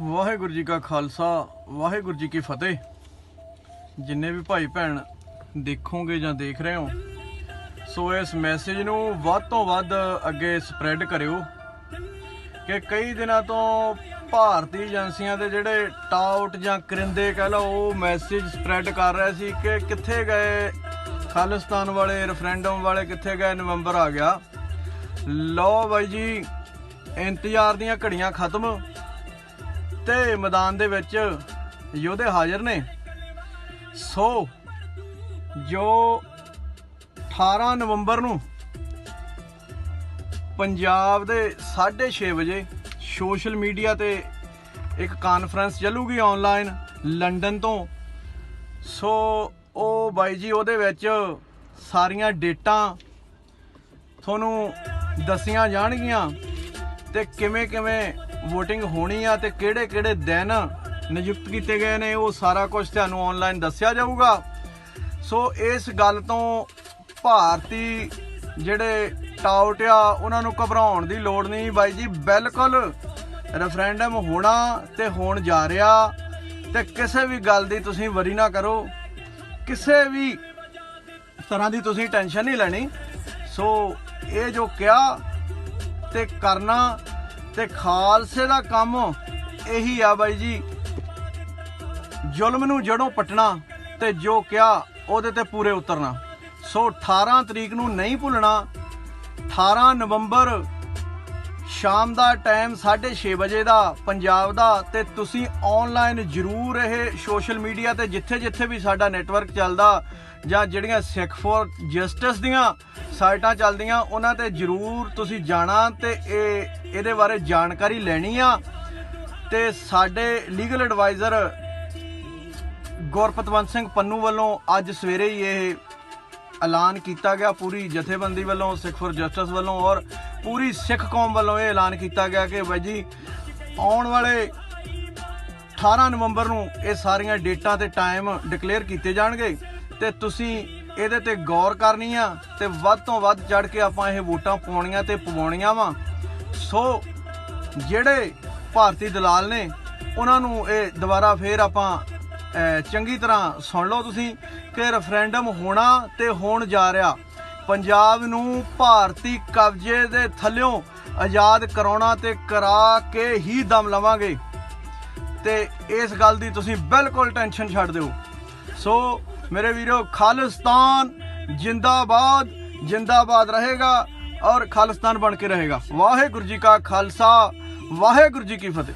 ਵਾਹਿਗੁਰੂ ਜੀ ਕਾ ਖਾਲਸਾ, ਵਾਹਿਗੁਰੂ ਜੀ ਕੀ ਫਤਿਹ। ਜਿੰਨੇ ਵੀ ਭਾਈ ਭੈਣ ਦੇਖੋਗੇ ਜਾਂ ਦੇਖ ਰਹੇ ਹੋ, ਸੋ ਇਸ ਮੈਸੇਜ ਨੂੰ ਵੱਧ ਤੋਂ ਵੱਧ ਅੱਗੇ ਸਪਰੈਡ ਕਰਿਓ ਕਿ ਕਈ ਦਿਨਾਂ ਤੋਂ ਭਾਰਤੀ ਏਜੰਸੀਆਂ ਦੇ ਜਿਹੜੇ ਟਾਊਟ ਜਾਂ ਕਰਿੰਦੇ ਕਹ ਲਓ, ਉਹ ਮੈਸੇਜ ਸਪਰੈਡ ਕਰ ਰਹੇ ਸੀ ਕਿ ਕਿੱਥੇ ਗਏ ਖਾਲਿਸਤਾਨ ਵਾਲੇ ਰੈਫਰੈਂਡਮ ਵਾਲੇ, ਕਿੱਥੇ ਗਏ, ਨਵੰਬਰ ਆ ਗਿਆ। ਲਓ ਬਾਈ ਜੀ, ਇੰਤਜ਼ਾਰ ਦੀਆਂ ਘੜੀਆਂ ਖਤਮ। ਤੇ ਮੈਦਾਨ ਦੇ ਵਿੱਚ ਯੋਧੇ ਹਾਜ਼ਰ ਨੇ। ਸੋ ਜੋ 18 ਨਵੰਬਰ ਨੂੰ ਪੰਜਾਬ ਦੇ 6:30 ਵਜੇ ਸੋਸ਼ਲ ਮੀਡੀਆ ਤੇ ਇੱਕ ਕਾਨਫਰੰਸ ਚੱਲੂਗੀ ਆਨਲਾਈਨ ਲੰਡਨ ਤੋਂ। ਸੋ ਉਹ ਬਾਈ ਜੀ ਉਹਦੇ ਵਿੱਚ ਸਾਰੀਆਂ ਡੇਟਾਂ ਤੁਹਾਨੂੰ ਦੱਸੀਆਂ ਜਾਣਗੀਆਂ ਤੇ ਕਿਵੇਂ ਕਿਵੇਂ VOTING ਹੋਣੀ ਆ ਤੇ ਕਿਹੜੇ ਕਿਹੜੇ ਦਿਨ ਨਿਯੁਕਤ ਕੀਤੇ ਗਏ ਨੇ, ਉਹ ਸਾਰਾ ਕੁਝ ਤੁਹਾਨੂੰ ਆਨਲਾਈਨ ਦੱਸਿਆ ਜਾਊਗਾ। ਸੋ ਇਸ ਗੱਲ ਤੋਂ ਭਾਰਤੀ ਜਿਹੜੇ ਟਾਊਟ ਆ, ਉਹਨਾਂ ਨੂੰ ਘਬਰਾਉਣ ਦੀ ਲੋੜ ਨਹੀਂ। ਬਾਈ ਜੀ, ਬਿਲਕੁਲ ਰੈਫਰੈਂਡਮ ਹੋਣਾ ਤੇ ਹੋਣ ਜਾ ਰਿਹਾ। ਤੇ ਕਿਸੇ ਵੀ ਗੱਲ ਦੀ ਤੁਸੀਂ ਵਰੀ ਨਾ ਕਰੋ। ਕਿਸੇ ਵੀ ਤਰ੍ਹਾਂ ਦੀ ਤੁਸੀਂ ਟੈਨਸ਼ਨ ਨਹੀਂ ਲੈਣੀ। ਸੋ ਇਹ ਜੋ ਕਿਹਾ ਤੇ ਕਰਨਾ ਤੇ ਖਾਲਸੇ ਦਾ ਕੰਮ ਇਹੀ ਆ ਬਾਈ ਜੀ। ਜ਼ੁਲਮ ਨੂੰ ਜੜੋਂ ਪਟਣਾ ਤੇ ਜੋ ਕਿਹਾ ਉਹਦੇ ਤੇ ਪੂਰੇ ਉਤਰਨਾ। ਸੋ 18 ਤਰੀਕ ਨੂੰ ਨਹੀਂ ਭੁੱਲਣਾ। 18 ਨਵੰਬਰ ਸ਼ਾਮ ਦਾ ਟਾਈਮ 6:30 ਵਜੇ ਦਾ ਪੰਜਾਬ ਦਾ ਤੇ ਤੁਸੀਂ ਆਨਲਾਈਨ ਜਰੂਰ ਇਹ ਸੋਸ਼ਲ ਮੀਡੀਆ ਤੇ ਜਿੱਥੇ ਜਿੱਥੇ ਵੀ ਸਾਡਾ ਨੈਟਵਰਕ ਚੱਲਦਾ ਜਾਂ ਜਿਹੜੀਆਂ ਸਿੱਖ ਫੋਰ ਜਸਟਿਸ ਦੀਆਂ ਸਾਈਟਾਂ ਚੱਲਦੀਆਂ, ਉਹਨਾਂ ਤੇ ਜਰੂਰ ਤੁਸੀਂ ਜਾਣਾ ਤੇ ਇਹ, ਇਹਦੇ ਬਾਰੇ ਜਾਣਕਾਰੀ ਲੈਣੀ ਆ। ਤੇ ਸਾਡੇ ਲੀਗਲ ਐਡਵਾਈਜ਼ਰ ਗੁਰਪਤਵੰਤ ਸਿੰਘ ਪੰਨੂ ਵੱਲੋਂ ਅੱਜ ਸਵੇਰੇ ਹੀ ਇਹ ਐਲਾਨ ਕੀਤਾ ਗਿਆ। ਪੂਰੀ ਜਥੇਬੰਦੀ ਵੱਲੋਂ, ਸਿੱਖ ਫॉर ਜਸਟਿਸ ਵੱਲੋਂ ਔਰ ਪੂਰੀ ਸਿੱਖ ਕੌਮ ਵੱਲੋਂ ਇਹ ਐਲਾਨ ਕੀਤਾ ਗਿਆ ਕਿ ਬਾਈ ਜੀ, ਆਉਣ ਵਾਲੇ 18 ਨਵੰਬਰ ਨੂੰ ਇਹ ਸਾਰੀਆਂ ਡੇਟਾਂ ਤੇ ਟਾਈਮ ਡਿਕਲੇਅਰ ਕੀਤੇ ਜਾਣਗੇ ਤੇ ਤੁਸੀਂ ਇਹਦੇ ਤੇ ਗੌਰ ਕਰਨੀ ਆ ਤੇ ਵੱਧ ਤੋਂ ਵੱਧ ਚੜ ਕੇ ਆਪਾਂ ਇਹ ਵੋਟਾਂ ਪਾਉਣੀਆਂ ਤੇ ਪਵਾਉਣੀਆਂ ਵਾ। ਸੋ ਜਿਹੜੇ ਭਾਰਤੀ ਦਲਾਲ ਨੇ, ਉਹਨਾਂ ਨੂੰ ਇਹ ਦੁਬਾਰਾ ਫੇਰ ਆਪਾਂ ਚੰਗੀ ਤਰ੍ਹਾਂ ਸੁਣ ਲਓ ਤੁਸੀਂ ਕਿ ਰੈਫਰੈਂਡਮ ਹੋਣਾ ਤੇ ਹੋਣ ਜਾ ਰਿਹਾ। ਪੰਜਾਬ ਨੂੰ ਭਾਰਤੀ ਕਬਜ਼ੇ ਦੇ ਥੱਲਿਓਂ ਆਜ਼ਾਦ ਕਰਾਉਣਾ ਤੇ ਕਰਾ ਕੇ ਹੀ ਦਮ ਲਵਾਂਗੇ। ਤੇ ਇਸ ਗੱਲ ਦੀ ਤੁਸੀਂ ਬਿਲਕੁਲ ਟੈਨਸ਼ਨ ਛੱਡ ਦਿਓ। ਸੋ ਮੇਰੇ ਵੀਰੋ ਖਾਲਿਸਤਾਨ ਜਿੰਦਾਬਾਦ ਜਿੰਦਾਬਾਦ ਰਹੇਗਾ ਔਰ ਖਾਲਿਸਤਾਨ ਬਣ ਕੇ ਰਹੇਗਾ ਵਾਹਿਗੁਰੂ ਜੀ ਕਾ ਖਾਲਸਾ ਵਾਹਿਗੁਰੂ ਜੀ ਕੀ ਫਤਿਹ